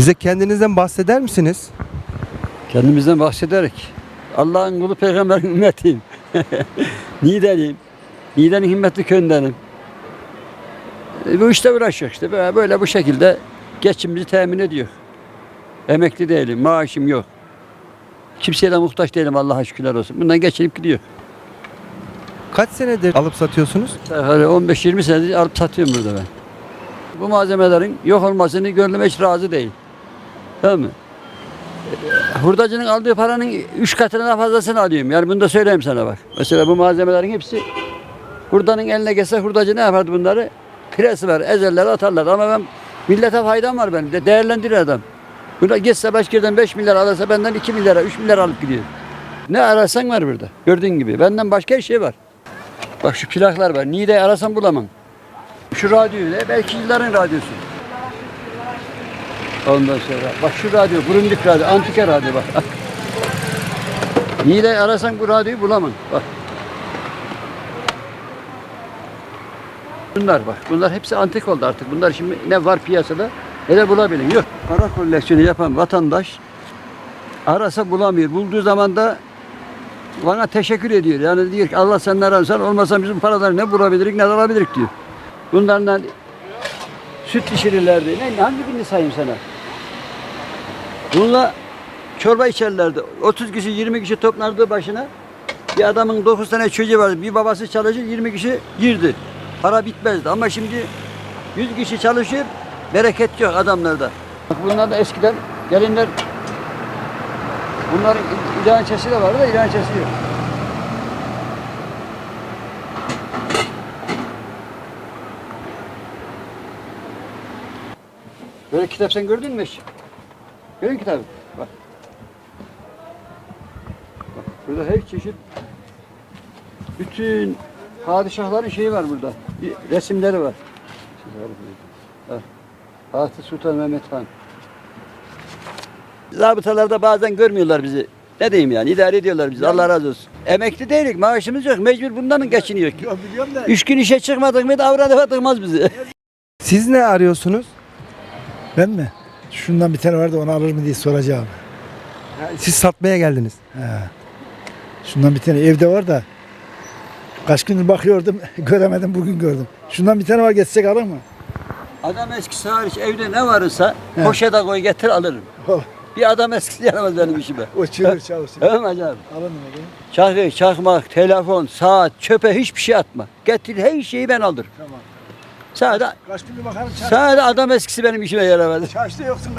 Bize kendinizden bahseder misiniz? Kendimizden bahsederek. Allah'ın kulu peygamberin ümmetiyim. Niğdeliyim. Niğde'nin himmetli köyündenim. E, bu işte uğraşıyor işte. Böyle, böyle bu şekilde geçimimizi temin ediyor. Emekli değilim, maaşım yok. Kimseye de muhtaç değilim Allah'a şükürler olsun. Bundan geçinip gidiyor. Kaç senedir alıp satıyorsunuz? Öyle 15-20 senedir alıp satıyorum burada ben. Bu malzemelerin yok olmasını gönlüme hiç razı değil. Tamam mı? Ee, Hurdacının aldığı paranın üç katına fazlasını alıyorum. Yani bunu da söyleyeyim sana bak. Mesela bu malzemelerin hepsi hurdanın eline geçse hurdacı ne yapardı bunları? Presi var, ezeller atarlar. Ama ben millete faydam var benim. De değerlendirir adam. Buna geçse başka yerden 5 milyar alırsa benden 2 milyara, 3 milyar alıp gidiyor. Ne ararsan var burada. Gördüğün gibi. Benden başka bir şey var. Bak şu plaklar var. Niğde arasam bulamam. Şu radyo ile belki yılların radyosu. Ondan sonra bak şu radyo, Burundik radyo, Antika radyo bak. Niğde arasan bu radyoyu bulamam. Bak. Bunlar bak. Bunlar hepsi antik oldu artık. Bunlar şimdi ne var piyasada ne de bulabilin. Yok. Para koleksiyonu yapan vatandaş arasa bulamıyor. Bulduğu zaman da bana teşekkür ediyor. Yani diyor ki Allah senden razı olsun. Olmasa bizim paraları ne bulabilirik ne alabilirik diyor. Bunlardan süt pişirirlerdi. Ne, hangi birini sayayım sana? Bununla çorba içerlerdi. 30 kişi 20 kişi toplandı başına. Bir adamın 9 tane çocuğu vardı. Bir babası çalışır 20 kişi girdi. Para bitmezdi ama şimdi 100 kişi çalışıyor. Bereket yok adamlarda. Bunlar da eskiden gelinler Bunların ilançesi de vardı da ilançesi yok. Böyle kitap sen gördün mü hiç? Görün kitabı. Bak. Bak burada her çeşit bütün padişahların şeyi var burada. Bir resimleri var. Fatih Sultan Mehmet Han. Zabıtalarda bazen görmüyorlar bizi. Ne diyeyim yani idare ediyorlar bizi. Allah razı olsun. Emekli değilik, maaşımız yok. Mecbur bundan geçiniyor ki? biliyorum da. Üç gün işe çıkmadık mı davranı batırmaz bizi. Siz ne arıyorsunuz? Ben mi? Şundan bir tane vardı onu alır mı diye soracağım. Siz satmaya geldiniz. He. Şundan bir tane evde var da kaç gündür bakıyordum göremedim bugün gördüm. Şundan bir tane var geçsek alır mı? Adam eskisi hariç evde ne varsa He. poşete koy getir alırım. Oh, Bir adam eskisi yaramaz benim işime. o çığır çalışsın. Öyle mi acaba? Alır mı? bakayım? Çakı, çakmak, telefon, saat, çöpe hiçbir şey atma. Getir her şeyi ben alırım. Tamam. Sadece, Kaç gündür bakarım çarş, sadece adam eskisi benim işime yaramaz. çarşıda yoksun.